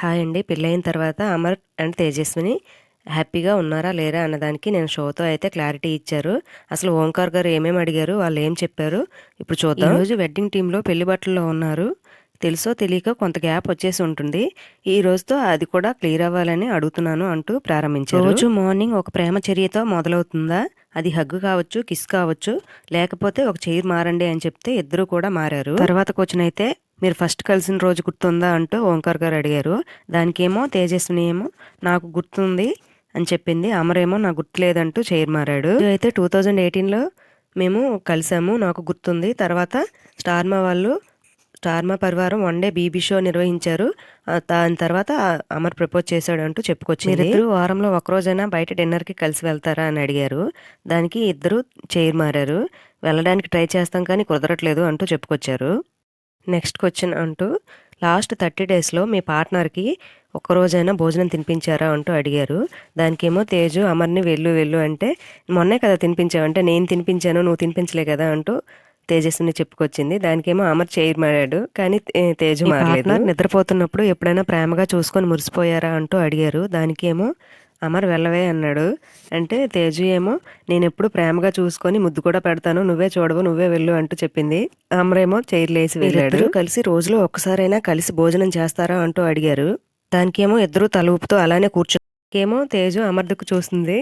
Hi అండి. పెళ్ళైన తర్వాత అమర్ అండ్ తేజస్విని హ్యాపీగా ఉన్నారా లేరా అన్నదానికి నేను షోతో అయితే క్లారిటీ ఇచ్చారు. అసలు ఓంకార్ గారు ఏమేమి అడిగారు వాళ్ళు ఏం చెప్పారు ఇప్పుడు చూద్దాం. రోజు వెడ్డింగ్ టీంలో పెళ్ళి బట్టల్లో ఉన్నారు. తెలుసో తెలియక కొంత గ్యాప్ వచ్చేసి ఉంటుంది. ఈ రోజుతో అది కూడా క్లియర్ అవ్వాలని అడుగుతున్నాను అంటూ ప్రారంభించారు. రోజు మార్నింగ్ ఒక ప్రేమ చర్యతో మొదలవుతుందా? అది హగ్గు కావచ్చు కిస్ కావచ్చు లేకపోతే ఒక చైర్ మారండి అని చెప్తే ఇద్దరు కూడా మారారు. తర్వాత క్వశ్చన్ అయితే మీరు ఫస్ట్ కలిసిన రోజు గుర్తుందా అంటూ ఓంకార్ గారు అడిగారు. దానికేమో తేజస్విని ఏమో నాకు గుర్తుంది అని చెప్పింది. అమరేమో నాకు గుర్తులేదంటూ చైర్ మారాడు. అయితే టూ థౌజండ్ ఎయిటీన్లో మేము కలిసాము నాకు గుర్తుంది. తర్వాత స్టార్మా వాళ్ళు స్టార్మా పరివారం వన్ డే బీబీ షో నిర్వహించారు. దాని తర్వాత అమర్ ప్రపోజ్ చేశాడు అంటూ చెప్పుకొచ్చింది. ఇద్దరు వారంలో ఒక రోజైనా బయట డిన్నర్కి కలిసి వెళ్తారా అని అడిగారు. దానికి ఇద్దరు చైర్ మారారు. వెళ్ళడానికి ట్రై చేస్తాం కానీ కుదరట్లేదు అంటూ చెప్పుకొచ్చారు. నెక్స్ట్ క్వశ్చన్ అంటూ లాస్ట్ థర్టీ డేస్లో మీ పార్ట్నర్కి ఒక్కరోజైనా భోజనం తినిపించారా? అంటూ అడిగారు. దానికేమో తేజు అమర్ని వెళ్ళు వెళ్ళు అంటే మొన్నే కదా తినిపించావు. అంటే నేను తినిపించాను నువ్వు తినిపించలే కదా అంటూ తేజస్విని చెప్పుకొచ్చింది. దానికేమో అమర్ చైర్ మారాడు కానీ తేజు మారలేదు. నిద్రపోతున్నప్పుడు ఎప్పుడైనా ప్రేమగా చూసుకొని మురిసిపోయారా అంటూ అడిగారు. దానికేమో అమర్ వెళ్ళవే అన్నాడు. అంటే తేజు ఏమో నేను ఎప్పుడు ప్రేమగా చూసుకొని ముద్దు కూడా పెడతాను నువ్వే చూడవు నువ్వే వెళ్ళు అంటూ చెప్పింది. అమరేమో చైర్ లేసి వెళ్ళాడు. కలిసి రోజులో ఒక్కసారైనా కలిసి భోజనం చేస్తారా అంటూ అడిగారు. దానికేమో ఇద్దరు తల ఊపుతో అలానే కూర్చో ఇంకేమో తేజు అమర్ చూస్తుంది.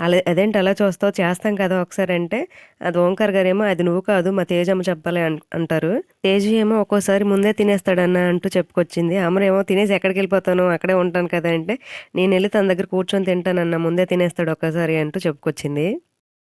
అలా అదేంటి అలా చూస్తావు? చేస్తాం కదా ఒకసారి అంటే అది ఓంకార్ గారేమో అది నువ్వు కాదు మా తేజమ్మ చెప్పాలి అన్- అంటారు. తేజు ఏమో ఒక్కోసారి ముందే తినేస్తాడన్న అంటూ చెప్పుకొచ్చింది. అమర్ ఏమో తినేసి ఎక్కడికి వెళ్ళిపోతాను? అక్కడే ఉంటాను కదా అంటే నేను వెళ్ళి తన దగ్గర కూర్చొని తింటానన్న ముందే తినేస్తాడు ఒక్కసారి అంటూ చెప్పుకొచ్చింది.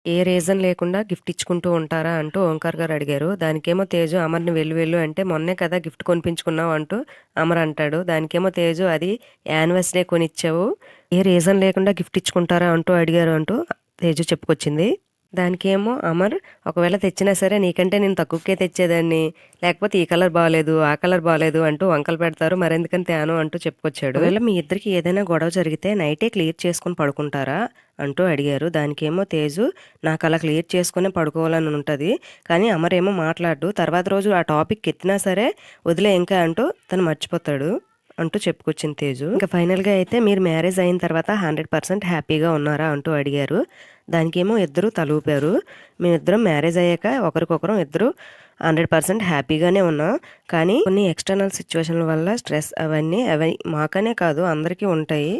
ఏ రీజన్ లేకుండా గిఫ్ట్ ఇచ్చుకుంటూ ఉంటారా? అంటూ ఓంకార్ గారు అడిగారు. దానికేమో తేజు అమర్ని వెళ్ళు వెళ్ళు అంటే మొన్నే కదా గిఫ్ట్ కొనిపించుకున్నావు అంటూ అమర్ అంటాడు. దానికేమో తేజు అది యానివర్సరీ కొనిచ్చావు. ఏ రీజన్ లేకుండా గిఫ్ట్ ఇచ్చుకుంటారా అంటూ అడిగారు అంటూ తేజు చెప్పుకొచ్చింది. దానికేమో అమర్ ఒకవేళ తెచ్చినా సరే నీకంటే నేను తక్కువకే తెచ్చేదాన్ని. లేకపోతే ఈ కలర్ బాగాలేదు ఆ కలర్ బాగాలేదు అంటూ వంకలు పెడతారు. మరెందుకని తేను అంటూ చెప్పుకొచ్చాడు. ఒకవేళ మీ ఇద్దరికి ఏదైనా గొడవ జరిగితే నైటే క్లియర్ చేసుకుని పడుకుంటారా అంటూ అడిగారు. దానికేమో తేజు నాకు అలా క్లియర్ చేసుకునే పడుకోవాలని ఉంటుంది. కానీ అమరేమో మాట్లాడు తర్వాత రోజు ఆ టాపిక్ ఎత్తినా సరే వదిలే ఇంకా అంటూ తను మర్చిపోతాడు. అంటూ చెప్పుకొచ్చింది తేజు. ఇంకా ఫైనల్గా అయితే మీరు మ్యారేజ్ అయిన తర్వాత హండ్రెడ్ పర్సెంట్ హ్యాపీగా ఉన్నారా అంటూ అడిగారు. దానికేమో ఇద్దరు తలూపారు. మేమిద్దరం మ్యారేజ్ అయ్యాక ఒకరికొకరం ఇద్దరు హండ్రెడ్ పర్సెంట్ హ్యాపీగానే ఉన్నాం. కానీ కొన్ని ఎక్స్టర్నల్ సిచ్యువేషన్ల వల్ల స్ట్రెస్ అవన్నీ అవి మాకనే కాదు అందరికీ ఉంటాయి.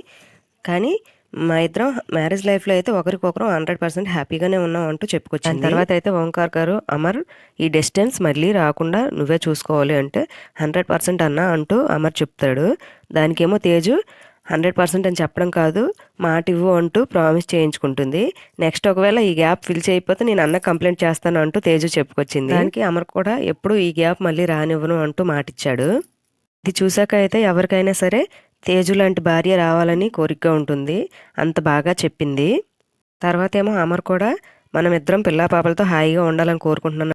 కానీ మా ఇద్దరం మ్యారేజ్ లైఫ్లో అయితే ఒకరికొకరు హండ్రెడ్ పర్సెంట్ హ్యాపీగానే ఉన్నాం అంటూ చెప్పుకొచ్చాను తర్వాత అయితే ఓంకార్ గారు అమర్ ఈ డిస్టెన్స్ మళ్ళీ రాకుండా నువ్వే చూసుకోవాలి అంటే హండ్రెడ్ పర్సెంట్ అన్నా అంటూ అమర్ చెప్తాడు. దానికేమో తేజు హండ్రెడ్ పర్సెంట్ అని చెప్పడం కాదు మాట ఇవ్వు అంటూ ప్రామిస్ చేయించుకుంటుంది. నెక్స్ట్ ఒకవేళ ఈ గ్యాప్ ఫిల్ చేయకపోతే నేను అన్న కంప్లైంట్ చేస్తాను అంటూ తేజు చెప్పుకొచ్చింది. దానికి అమర్ కూడా ఎప్పుడు ఈ గ్యాప్ మళ్ళీ రానివ్వను అంటూ మాటిచ్చాడు. ఇది చూసాక అయితే ఎవరికైనా సరే తేజు లాంటి భార్య రావాలని కోరికగా ఉంటుంది. అంత బాగా చెప్పింది. తర్వాత ఏమో అమర్ కూడా మనమిద్దరం పిల్లా పాపలతో హాయిగా ఉండాలని కోరుకుంటున్నాను